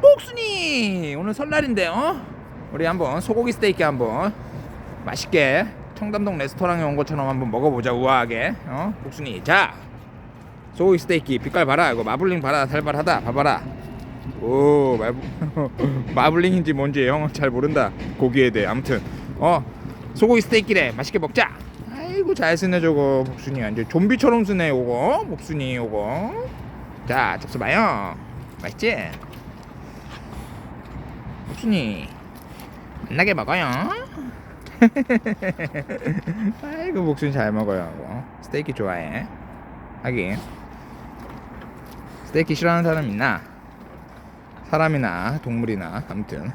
복순이 오늘 설날인데 어? 우리 한번 소고기 스테이크 한번 맛있게 청담동 레스토랑에 온 것처럼 한번 먹어보자 우아하게. 어? 복순이 자 소고기 스테이크 빛깔 봐라. 이거 마블링 봐라 살벌하다. 봐봐라. 오 마블, 마블링인지 뭔지 형잘 모른다 고기에 대해. 아무튼 어 소고기 스테이크래. 맛있게 먹자. 아이고 잘 쓰네 저거 복순이 완전 좀비처럼 쓰네 요거. 복순이 요거. 자 잡숴봐요. 맛있지? 복순이 만나게 먹어요. 아이고 복순이 잘 먹어요. 어? 스테이크 좋아해. 하긴. 스테이크 싫어하는 사람 있나? 사람이나 동물이나 아무튼.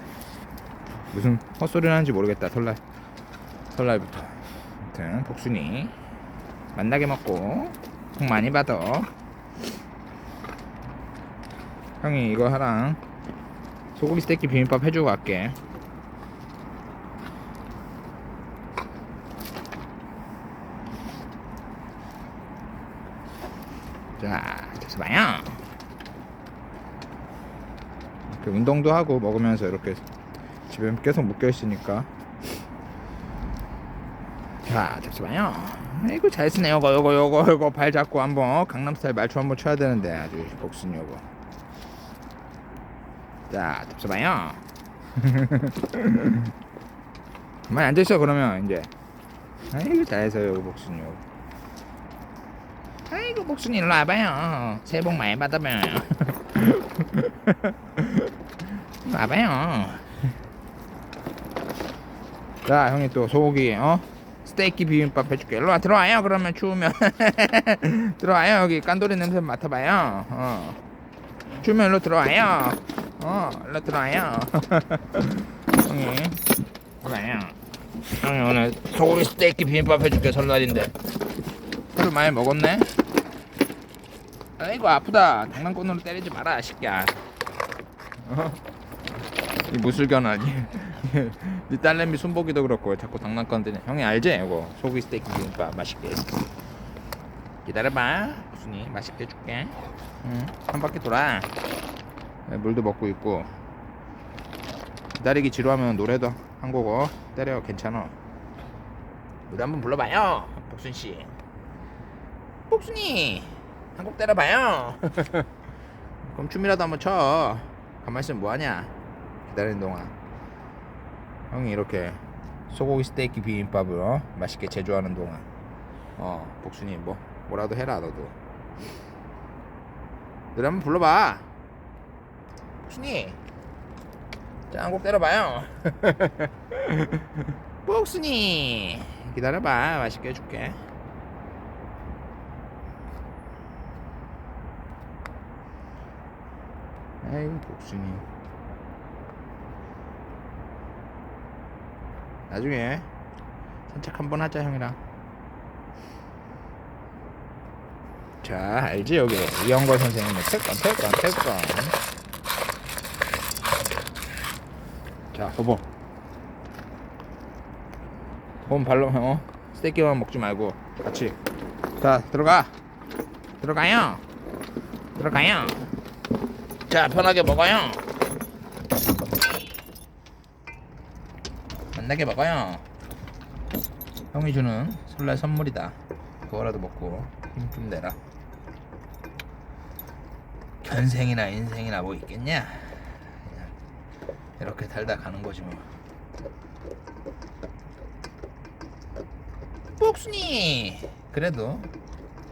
무슨 헛소리 하는지 모르겠다 설날 설날부터. 아무튼 복순이 만나게 먹고 복 많이 받아. 형이 이거 하랑 소고기 스테이크 비빔밥 해주고 갈게. 자 잠시만요. 이렇게 운동도 하고 먹으면서 이렇게 집에 계속 묶여 있으니까. 자 잠시만요. 아이고 잘 쓰네. 요거 요거 요거 요거. 발 잡고 한번 강남스타일 말초 한번 쳐야 되는데 아주 복순이 요거 자 잠시만요. 가만히 앉아있어 그러면 이제. 아이고 잘해서 요거 복순이. 아이고 복순이 일로 와봐요. 새해 복 많이 받아봐요 와봐요. 자 형이 또 소고기 어? 스테이크 비빔밥 해줄게. 일로 와 들어와요 그러면 추우면. 들어와요 여기. 깐돌이 냄새 맡아봐요. 어. 추우면 일로 들어와요 어 일로 들어와요. 형이 들어와요. 형이 오늘 소고기 스테이크 비빔밥 해줄게 설날인데. 술을 많이 먹었네? 아이고 아프다. 장난꾼으로 때리지 마라 새끼야. 어? 이 무술견아니. 네 딸내미 순복이도 그렇고 자꾸 장난감 때네 형이 알지? 이거 소고기 스테이크 비빔밥 맛있게. 기다려봐. 순이 맛있게 해줄게. 응, 한 바퀴 돌아. 네, 물도 먹고 있고. 기다리기 지루하면 노래도 한 곡어 때려 괜찮아. 노래 한번 불러봐요 복순씨. 복순이 한 곡 때려봐요. 그럼 춤이라도 한번 춰. 가만히 있으면 뭐하냐 기다리는 동안. 형이 이렇게 소고기 스테이크 비빔밥을 어? 맛있게 제조하는 동안. 어 복순이 뭐 뭐라도 해라 너도. 노래 한번 불러봐 복순이. 자한곡 때려봐요. 복순이. 기다려봐. 맛있게 해줄게. 아이고 복순이. 나중에 산책 한번 하자 형이랑. 자 알지 여기? 이영걸 선생님의 태권 태권 태권 자 호보 홈 발로 어? 스테이크만 먹지 말고 같이. 자 들어가. 들어가요. 들어가요. 자 편하게 먹어요. 만나게 먹어요. 형이 주는 설날 선물이다. 그거라도 먹고 힘 좀 내라. 견생이나 인생이나 뭐 있겠냐 이렇게 살다 가는 거지 뭐. 복순이! 그래도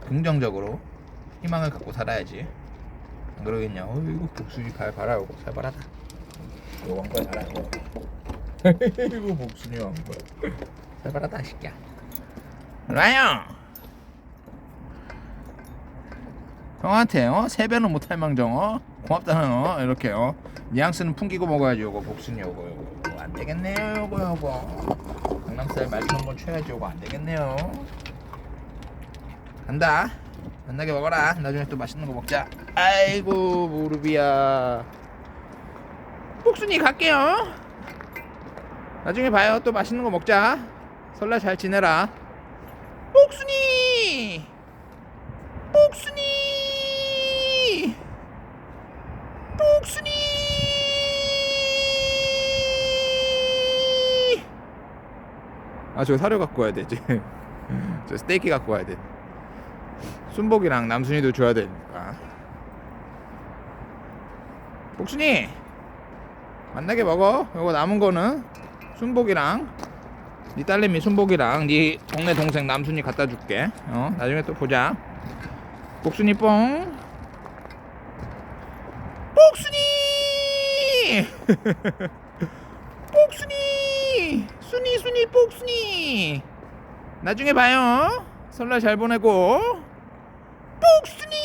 긍정적으로 희망을 갖고 살아야지. 안 그러겠냐? 어이구 복순이 발 봐라 요거 살벌하다. 요거 한 거야 봐라 요거 이거 복순이 한 거야. 살벌하다 새끼야. 와요 형한테 어? 세배는 못할 망정 어? 고맙다는 어? 이렇게 어 뉘앙스는 풍기고 먹어야지 요거. 복순이 요거. 요거 안 되겠네요 요거 요거. 강남스타일 말투 한번 쳐야지 요거 안 되겠네요. 간다. 만나게 먹어라. 나중에 또 맛있는 거 먹자. 아이고 무릎이야. 복순이 갈게요. 나중에 봐요. 또 맛있는 거 먹자. 설날 잘 지내라. 복순이 아 저거 사료 갖고 와야 되지. 저 스테이키 갖고 와야 돼. 순복이랑 남순이도 줘야 되니까. 복순이! 만나게 먹어. 이거 남은 거는 순복이랑 네 딸내미 순복이랑 네 동네 동생 남순이 갖다 줄게. 어 나중에 또 보자. 복순이 뽕. 복순이! 복순이 순이 순이 복순이. 나중에 봐요. 설날 잘 보내고. 복순이